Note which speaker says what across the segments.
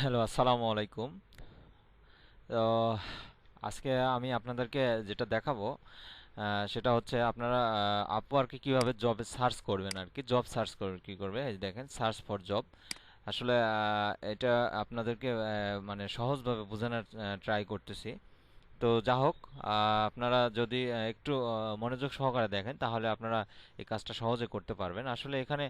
Speaker 1: Hello, আসসালামু আলাইকুম। আজকে আমি আপনাদেরকে যেটা দেখাবো সেটা হচ্ছে আপনারা আপওয়ার্কে কীভাবে জবে সার্চ করবেন আর কি জব সার্চ করবে কী করবে? এই দেখেন সার্চ ফর জব আসলে এটা আপনাদেরকে মানে সহজভাবে বোঝানোর ট্রাই করতেছি। তো যা হোক আপনারা যদি একটু মনোযোগ সহকারে দেখেন, তাহলে আপনারা এই কাজটা সহজে করতে পারবেন। আসলে এখানে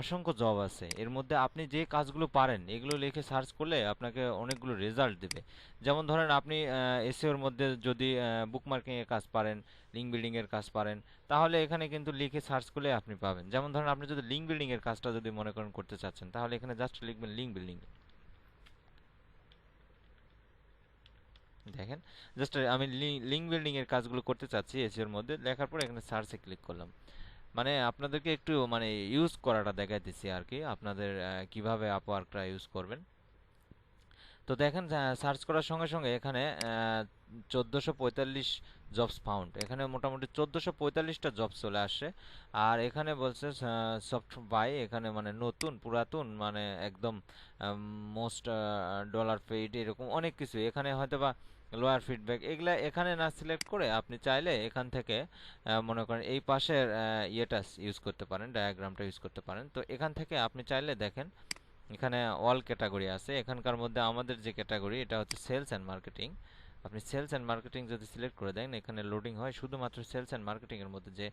Speaker 1: অসংখ্য জব আছে। এর মধ্যে আপনি যে কাজগুলো পারেন, এগুলো লিখে সার্চ করলে আপনাকে অনেকগুলো রেজাল্ট দেবে। যেমন ধরেন আপনি এসইওর মধ্যে যদি বুক মার্কিং এর কাজ পারেন লিঙ্ক বিল্ডিং এর কাজ পারেন, তাহলে এখানে কিন্তু লিখে সার্চ করলে আপনি পাবেন। যেমন ধরেন আপনি যদি লিঙ্ক বিল্ডিং এর কাজটা যদি মনে করেন করতে চাচ্ছেন, তাহলে এখানে জাস্ট লিখবেন লিঙ্ক বিল্ডিং দেখেন জাস্ট আমি লিঙ্ক বিল্ডিং এর কাজগুলো করতে চাচ্ছি এসিওর মধ্যে লেখার পর এখানে সার্চে ক্লিক করলাম। মানে আপনাদেরকে একটু মানে ইউজ করাটা দেখাইতেছি আর কি, আপনাদের কীভাবে আপওয়ার্কটা ইউজ করবেন। তো দেখেন সার্চ করার সঙ্গে সঙ্গে এখানে চোদ্দোশো পঁয়তাল্লিশ জবস ফাউন্ড এখানে মোটামুটি চোদ্দোশো পঁয়তাল্লিশটা জব চলে আসছে। আর এখানে বলছে সফট বাই এখানে মানে নতুন, পুরাতন মানে একদম মোস্ট ডলার পেইড এরকম অনেক কিছু। এখানে হয়তো বা লোয়ার ফিডব্যাক এগুলা এখানে না সিলেক্ট করে আপনি চাইলে এখান থেকে মনে করেন এই পাশের ইয়েটা ইউজ করতে পারেন ডায়াগ্রামটা ইউজ করতে পারেন। তো এখান থেকে আপনি চাইলে দেখেন, এখানে অল ক্যাটাগরি আছে। এখানকার মধ্যে আমাদের যে ক্যাটাগরি এটা হচ্ছে সেলস অ্যান্ড মার্কেটিং আপনি সেলস অ্যান্ড মার্কেটিং যদি সিলেক্ট করে দেন, এখানে লোডিং হয়, শুধুমাত্র সেলস অ্যান্ড মার্কেটিংয়ের মধ্যে যে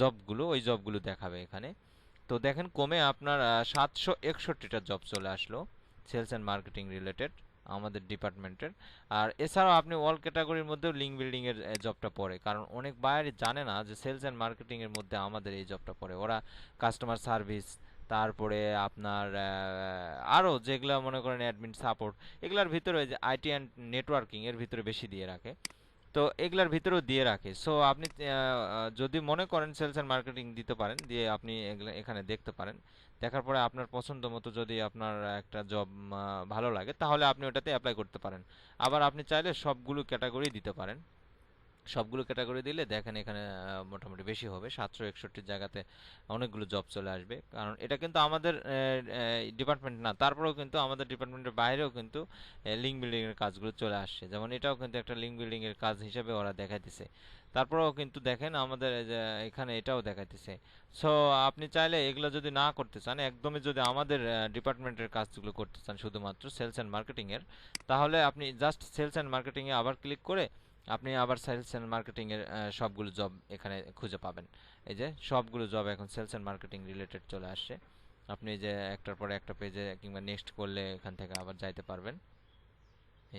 Speaker 1: জবগুলো ওই জবগুলো দেখাবে এখানে। তো দেখেন, কমে আপনার সাতশো একষট্টিটা জব চলে আসলো সেলস অ্যান্ড মার্কেটিং রিলেটেড আমাদের ডিপার্টমেন্টের। আর এছাড়াও আপনি অল ক্যাটাগরির মধ্যেও লিঙ্ক বিল্ডিংয়ের জবটা পড়ে। কারণ অনেক বায়ারই জানে না যে সেলস অ্যান্ড মার্কেটিংয়ের মধ্যে আমাদের এই জবটা পড়ে। ওরা কাস্টমার সার্ভিস তারপরে আপনার আরও যেগুলো মনে করেন অ্যাডমিন সাপোর্ট এগুলার ভিতরে যে আইটি অ্যান্ড নেটওয়ার্কিং এর ভিতরে বেশি দিয়ে রাখে। তো এগুলার ভিতরেও দিয়ে রাখে। সো আপনি যদি মনে করেন সেলস অ্যান্ড মার্কেটিং দিতে পারেন, দিয়ে আপনি এখানে দেখতে পারেন। দেখার পরে আপনার পছন্দ মতো যদি আপনার একটা জব ভালো লাগে, তাহলে আপনি ওটাতে অ্যাপ্লাই করতে পারেন। আবার আপনি চাইলে সবগুলো ক্যাটাগরি দিতে পারেন। সবগুলো ক্যাটাগরি দিলে দেখেন এখানে মোটামুটি বেশি হবে। সাতশো একষট্টির জায়গাতে অনেকগুলো জব চলে আসবে। কারণ এটা কিন্তু আমাদের ডিপার্টমেন্ট না, তারপরেও কিন্তু আমাদের ডিপার্টমেন্টের বাইরেও কিন্তু লিঙ্ক বিল্ডিং এর কাজগুলো চলে আসছে। যেমন এটাও কিন্তু একটা লিঙ্ক বিল্ডিং এর কাজ হিসেবে ওরা দেখাইতেছে। তারপরেও কিন্তু দেখেন আমাদের এখানে এটাও দেখাইতেছে। সো আপনি চাইলে এগুলো যদি না করতে চান, একদমই যদি আমাদের ডিপার্টমেন্টের কাজগুলো করতে চান শুধুমাত্র সেলস অ্যান্ড মার্কেটিং এর, তাহলে আপনি জাস্ট সেলস অ্যান্ড মার্কেটিং এ আবার ক্লিক করে আপনি আবার সেলস অ্যান্ড মার্কেটিংয়ের সবগুলো জব এখানে খুঁজে পাবেন। এই যে সবগুলো জব এখন সেলস অ্যান্ড মার্কেটিং রিলেটেড চলে আসছে। আপনি যে একটার পরে একটা পেজে কিংবা নেক্সট করলে এখান থেকে আবার যাইতে পারবেন।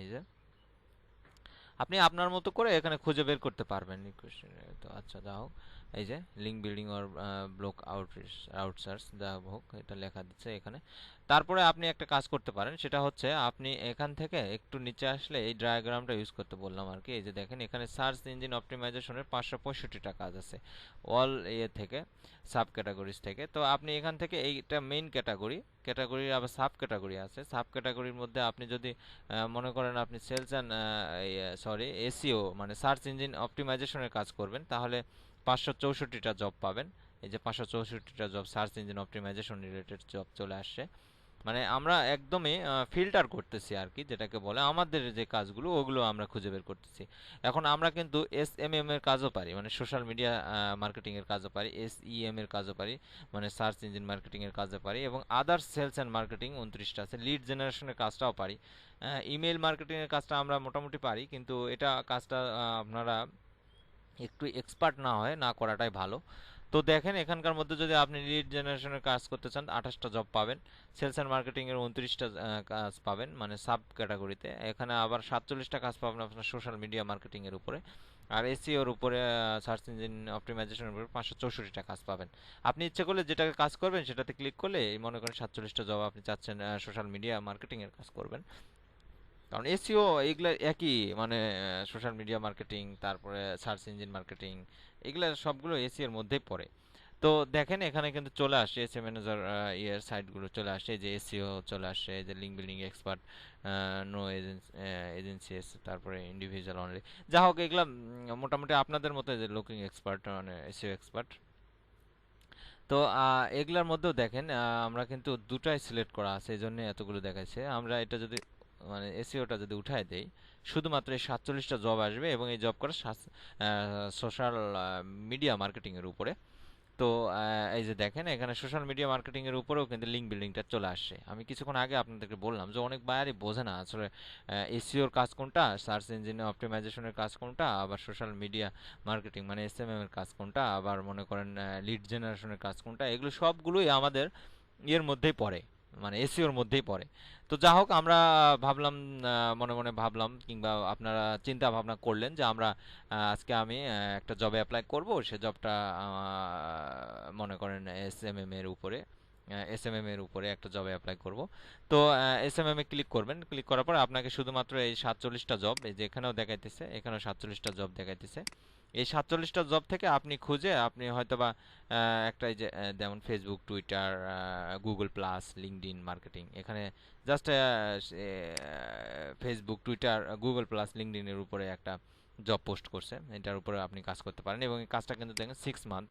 Speaker 1: এই যে। আপনি আপনার মতো করে এখানে খুঁজে বের করতে পারবেন তো আচ্ছা যা হোক। এই যে link building or blog outreach outsearch যা হোক, এটা লেখা দিচ্ছে এখানে। তারপরে আপনি একটা কাজ করতে পারেন, সেটা হচ্ছে আপনি এখান থেকে একটু নিচে আসলে এই ডায়াগ্রামটা ইউজ করতে বললাম আর কি। এই যে দেখেন, এখানে সার্চ ইঞ্জিন অপটিমাইজেশনের পাঁচশো পঁয়ষট্টিটা কাজ আছে অল ইয়ে থেকে সাব ক্যাটাগরিজ থেকে। তো আপনি এখান থেকে এইটা মেইন ক্যাটাগরি ক্যাটাগরির আবার সাব ক্যাটাগরি আছে। সাব ক্যাটাগরির মধ্যে আপনি যদি মনে করেন আপনি সেলস অ্যান্ড সরি এসিও মানে সার্চ ইঞ্জিন অপটিমাইজেশনের কাজ করবেন, তাহলে পাঁচশো চৌষট্টিটা জব পাবেন। এই যে পাঁচশো চৌষট্টিটা job search engine optimization related job চলে আসছে। মানে আমরা একদমই ফিল্টার করতেছি আর কি, যেটাকে বলে আমাদের যে কাজগুলো, ওগুলো আমরা খুঁজে বের করতেছি। এখন আমরা কিন্তু এস এম এম এর কাজও পারি মানে সোশ্যাল মিডিয়া মার্কেটিং এর কাজও পারি এস ই এম এর কাজও পারি মানে সার্চ ইঞ্জিন মার্কেটিং এর কাজও পারি এবং আদার্স সেলস অ্যান্ড মার্কেটিং উনত্রিশটা আছে লিড জেনারেশনের কাজটাও পারি। ইমেল মার্কেটিং এর কাজটা আমরা মোটামুটি পারি, কিন্তু এটা কাজটা আপনারা একটু এক্সপার্ট না হয়, না করাটাই ভালো। তো দেখেন, এখানকার মধ্যে যদি আপনি লিড জেনারেশনের কাজ করতে চান, আঠাশটা জব পাবেন। সেলস অ্যান্ড মার্কেটিং এর উনত্রিশটা কাজ পাবেন মানে সাব ক্যাটাগরিতে এখানে আবার সাতচল্লিশটা কাজ পাবেন আপনার সোশ্যাল মিডিয়া মার্কেটিংয়ের উপরে। আর এসিওর উপরে সার্চ ইঞ্জিন অপটিমাইজেশনের উপরে পাঁচশো চৌষট্টিটা কাজ পাবেন। আপনি ইচ্ছে করলে যেটাকে কাজ করবেন, সেটাতে ক্লিক করলে এই মনে করেন সাতচল্লিশটা জব আপনি চাচ্ছেন সোশ্যাল মিডিয়া মার্কেটিংয়ের কাজ করবেন। কারণ এসইও এগুলো একই মানে সোশ্যাল মিডিয়া মার্কেটিং তারপরে সার্চ ইঞ্জিন মার্কেটিং এগুলো সবগুলো এসি এর মধ্যেই পড়ে। তো দেখেন এখানে কিন্তু চলে আসে এসি ম্যানেজার ইয়ের সাইটগুলো চলে আসে যে এসিও চলে আসে যে link building expert no agency agencies তারপরে ইন্ডিভিজুয়াল অনলি যা হোক, এগুলো মোটামুটি আপনাদের মতো যে লুকিং এক্সপার্ট মানে এসিও এক্সপার্ট তো এগুলার মধ্যেও দেখেন আমরা কিন্তু দুটাই সিলেক্ট করা আছে, এই জন্য এতগুলো দেখাচ্ছে আমরা এটা যদি মানে এসিওটা যদি উঠায় দেই, শুধুমাত্র এই সাতচল্লিশটা জব আসবে এবং এই জব করা সোশ্যাল মিডিয়া মার্কেটিংয়ের উপরে। তো এই যে দেখেন, এখানে সোশ্যাল মিডিয়া মার্কেটিংয়ের উপরেও কিন্তু লিঙ্ক বিল্ডিংটা চলে আসছে। আমি কিছুক্ষণ আগে আপনাদেরকে বললাম যে অনেক বায়ারই বোঝে না আসলে এসিওর কাজ কোনটা সার্চ ইঞ্জিন অপটিমাইজেশনের কাজ কোনটা, আবার সোশ্যাল মিডিয়া মার্কেটিং মানে এসএমএম এর কাজ কোনটা, আবার মনে করেন লিড জেনারেশনের কাজ কোনটা, এগুলো সবগুলোই আমাদের ইয়ের মধ্যেই পড়ে। মানে এসিওর মধ্যেই পড়ে। তো যা হোক, আমরা ভাবলাম মনে মনে ভাবলাম কিংবা আপনারা চিন্তা ভাবনা করলেন যে আমরা আজকে আমি একটা জবে অ্যাপ্লাই করব। সে জবটা মনে করেন এস এম এর উপরে। এসএমএম এর উপরে একটা জবে অ্যাপ্লাই করব। তো এসএমএম এ ক্লিক করবেন। ক্লিক করার পর আপনাকে শুধুমাত্র এই সাতচল্লিশটা জব এই যে এখানেও দেখাইতেছে, এখানেও সাতচল্লিশটা জব দেখাইতেছে। এই সাতচল্লিশটা জব থেকে আপনি খুঁজে আপনি হয়তোবা একটা যে যেমন Facebook Twitter Google plus LinkedIn marketing এখানে just Facebook Twitter Google plus লিঙ্কডইনের উপরে একটা জব পোস্ট করছে। এটার উপরে আপনি কাজ করতে পারেন এবং এই কাজটা কিন্তু দেখেন সিক্স মান্থ